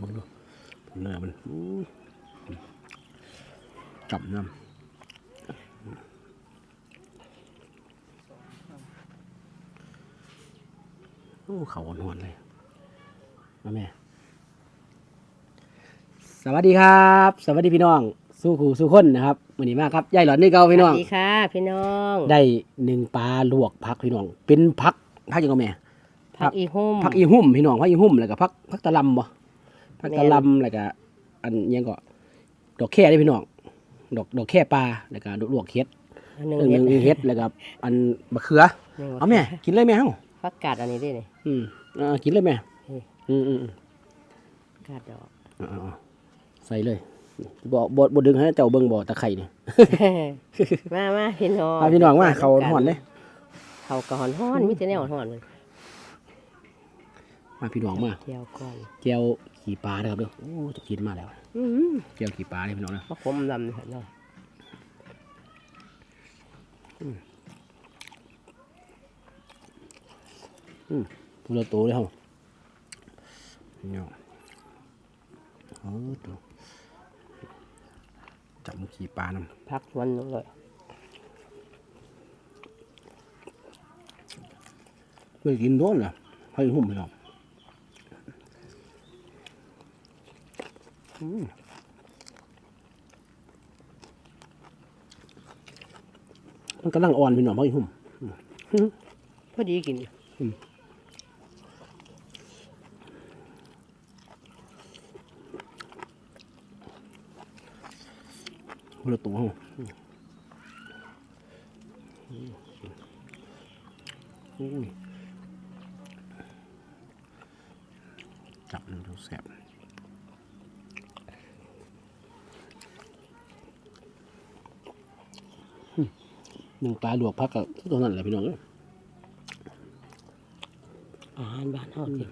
มึงดูเนื้อมันอู้จับน้ำโอ้เขาหวนๆเลยมาแม่ สวัสดีครับ สวัสดีพี่น้อง สู้ครูสู้คนนะครับวันนี้มากครับยายหลอนนี่เก่าพี่น้อง สวัสดีค่ะ พี่น้อง ได้หนึ่งปลาลวกพักพี่น้อง เป็นพักพักยังไงแม่ ผักอีหุ่มพักอีหุ่มพี่น้องพักอีหุ่มแล้วก็พักพักตะลำบ่ พักตะแม่นลำแล้วก็อันอิหยังก็ดอกแค่ได้พี่น้องดอกดอกแค่ปลาแล้วก็ลวกเฮ็ดอันหนึ่งเออหเห็นึ่ดงเฮ็ดแล้วก็อันมะเขือหนึ่งเอาแม่กินเลยแม่เฮาผักกาดอันนี้ด้วยนี่อืมอ่ากินเลยแม่อืมอืมอืมอืมกาดดอกเอ่าใส่เลยบ่บ่บ่ดึงให้เจ้าเบิ่งบ่ตะไคร่นี่มามาพี่น้องมาพี่น้องมาเขาหอนเลยเขากอนห้อนมิจะแนวห้อนเลยมาพี่น้องมาเที่ยวก่อนเจียว ขี่ปลาเด้อครับเด้อโอ้จะกินมาแล้วอืมเจียวขี่ปลาเลยพี่น้องนะมะขมลำเนาะตัวละโตเลยเฮาเนี่ยเออตัวจับมันขี่ปลานำพักสวนนู้นเลยเคยกินโดนล่ะให้หุ่มพี่น้องอืม มันกำลังอ่อนพี่น้องให้หุ่มพอดีกินคนละตัวเฮาอุ้ยจับมันดูแสบอืม หนึ่งปลาลวกพักกับตัวนั้นแหละพี่น้องเอ้ยอาหารบ้านเฮาสิ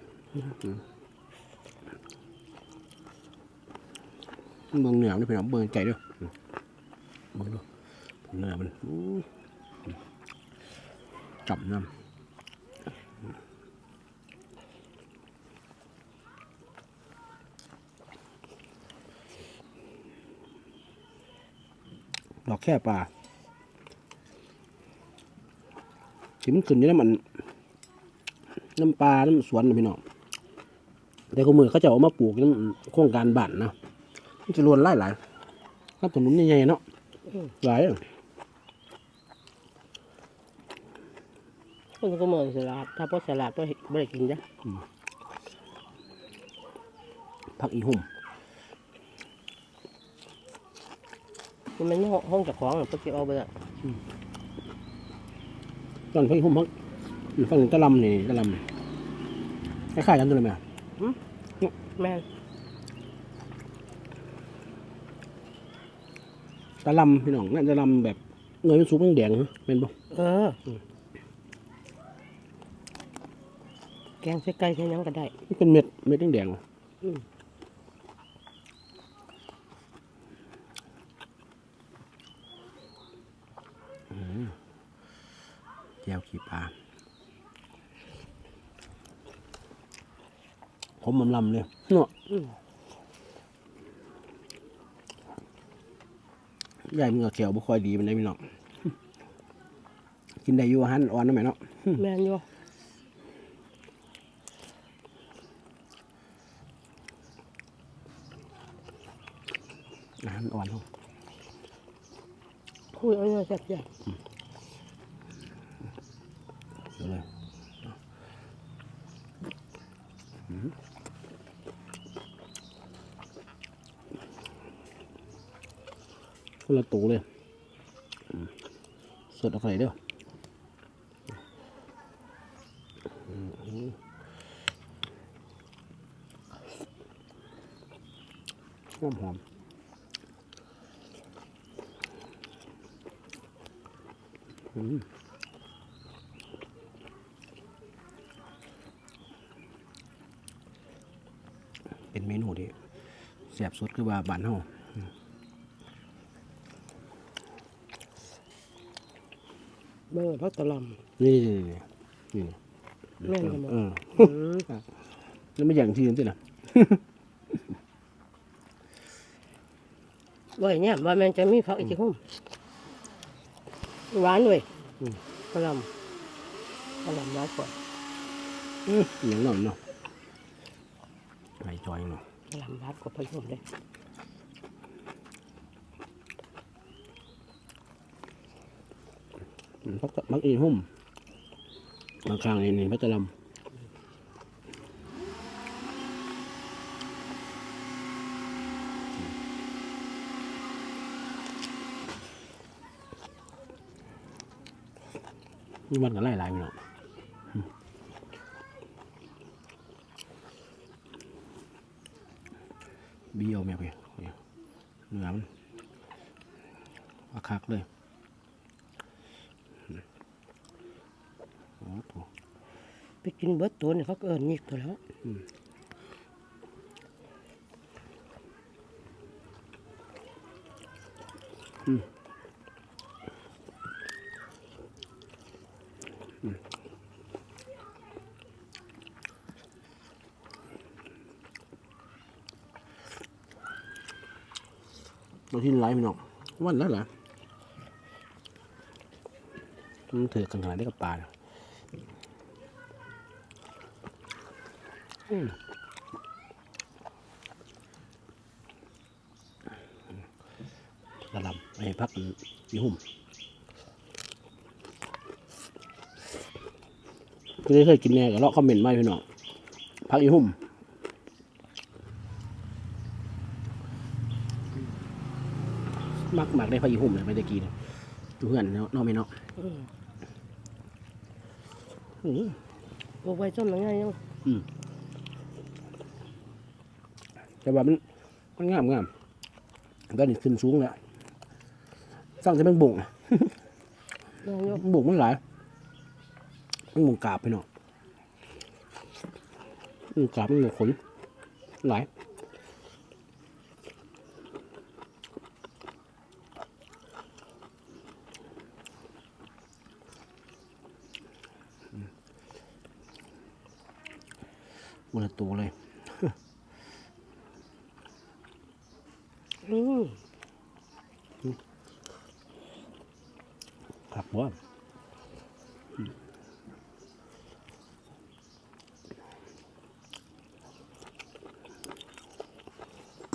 เมืองเหนือนี่พี่น้องเมืองไก่ด้วยเมืองดูเนื้อมันอู้จับน้ำดอกแค่ปลา ที่มันขึ้นอยู่น้ำมันน้ำปลาน้ำสวนนะพี่น้องแต่ก็มือเขาจะเอามาปลูกน้ำโครงการบ้านนะมันจะรวนไล่หลายครับถนนใหญ่ๆเนาะหลายอะคนก็มือสลัดถ้าพอสลัดก็ไม่ได้กินจ้ะผักอีหุ่มมันไม่ห้องห้องเจากของหรอกก็จะเอาไปละ ตอนผักอีหุ่มพักอยู่ฝั่งตะลำนี่ตะลำคล้ายๆกันตัวเลยไหมแม่นตะลำพี่น้องนั่นตะลำแบบเงยเป็นซุปแดงๆนะเป็นบ่เอออ แกงใส่ไก่ใส่หยังก็ได้มันเป็นเม็ดเม็ดแดงๆอืม แก้วขี้ปลาผมมำลำเลยเนาะอืมยายมึงก็แขวบ่ค่อยดีมันได้พี่น้องกินได้อยู่อาหันอ่อนนะแม่เนาะแม่นอยู่อาหารอ่อนเขาคุยเอาเนื้อแซ่บจ้ะ เดี๋ยวเลยอืม คนละตูเลย สดออกไปเด้อหอมหอมอืม เป็นเมนูที่แสบสุดคือว่าบานเฮาเบอร์พักตะลำนี่นี่นี่นี่แม่นกันหมดเออแล้วไม่อย่างที่อื่นสินะบ่อยเนี่ยว่ามันจะมีผักอีกที่หุ้มหวานเลยกระลำกระลำน้อยกว่าอืมอย่างนั้นเนาะ ไก่จอยเนาะกระหลำหวานกว่าพะยุมเลยอืมพักตะพักอีหุ่มบางครั้งนี่นี่พักตะลำนี่มันก็ไล่หลายไปเนาะอืม บีเอาแม่ไปเนื้อมันอาคักเลยโอ้โหไปกินเบิดตัวเนี่ยเขาก็เอิญยิกตัวแล้ว เราที่ไลฟ์มันออกวันแล้วเหรอมันถือกันขนาดนี้กับปลาอืมระหลำไอ้พักอีหุ่มก็ได้เคยกินแน่กับเลาะคอมเมนต์ไมาพี่น้องพักอีหุ่ม มักมักได้พายุหุ่มเลยไม่ได้กินดูเพื่อนเนาะเนาะไม่เนาะอืมอืมบ่ไว้จนมันง่ายยังแต่ว่ามันมันงามงามก็นี่ขึ้นสูงแล้วสร้างจะเป็นบุ่งอะนายกบุ่งมันหลายมันบุ่งกาบไปเนาะบุ่งกาบมันบุ่งขนหลาย มันละตัวเลยครับว่า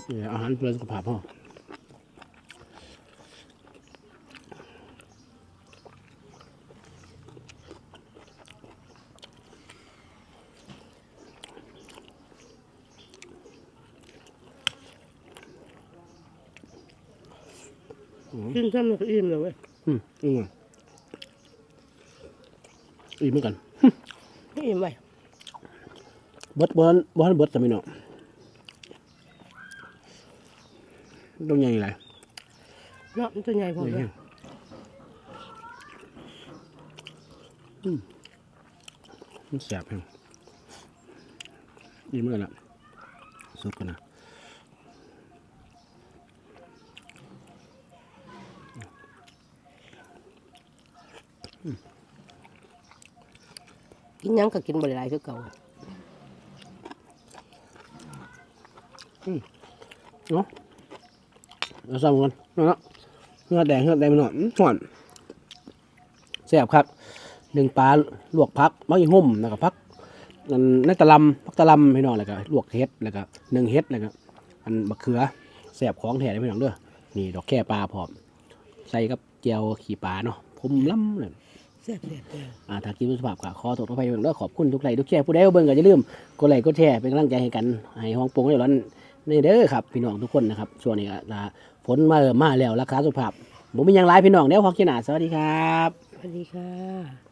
เนี่ยอาหารเพื่อสุขภาพพ่อ กินซ้ำมันก็อิ่มเลยเว้ยอืมอืมอีกเหมือนกันอิ่มไว้เบิดบ้านบ้านเบิดจะไม่เนาะต้องใหญ่ไรเนาะมันตัวใหญ่พอใหญ่เลแห้ยงอืมมันแสบแห้งดีเหมือนกันละสดกันนะ กินยังก็กินบ่ได้หลายคือเก่าเนาะเราซ้ำกันเนาะเนื้อแดงเนื้อแดงไปหน่อยอื้อหวานแสบครับหนึ่งปลาลวกพักมักอีห่มแล้วก็พักนั่นในตะลำพักตะลำพี่น้องแล้วก็ลวกเฮ็ดแล้วก็หนึ่งเฮ็ดแล้วก็อันมะเขือแสบของแท้เลยพี่น้องเด้อนี่ดอกแค่ปลาพร้อมใส่กับเจียวขี่ปลาเนาะผมล้ำเลย แซ่บแซ่บเลยอ่าถ้ากินสุภาพก็ขอโทษขออภัยเบิ่งเด้อขอบคุณทุกไลค์ทุกแชร์ผู้ใดเอาเบิ่งก็อย่าลืมกดไลค์กดแชร์เป็นกำลังใจให้กันให้ห้องโปงได้ร้อนนี่เด้อครับพี่น้องทุกคนนะครับช่วงนี้ก็ถ้าฝนมาเริ่มมาแล้วราคาสุภาพผมมีหยังหลายพี่น้องเดี๋ยวพอกินหนาสวัสดีครับ สวัสดีค่ะ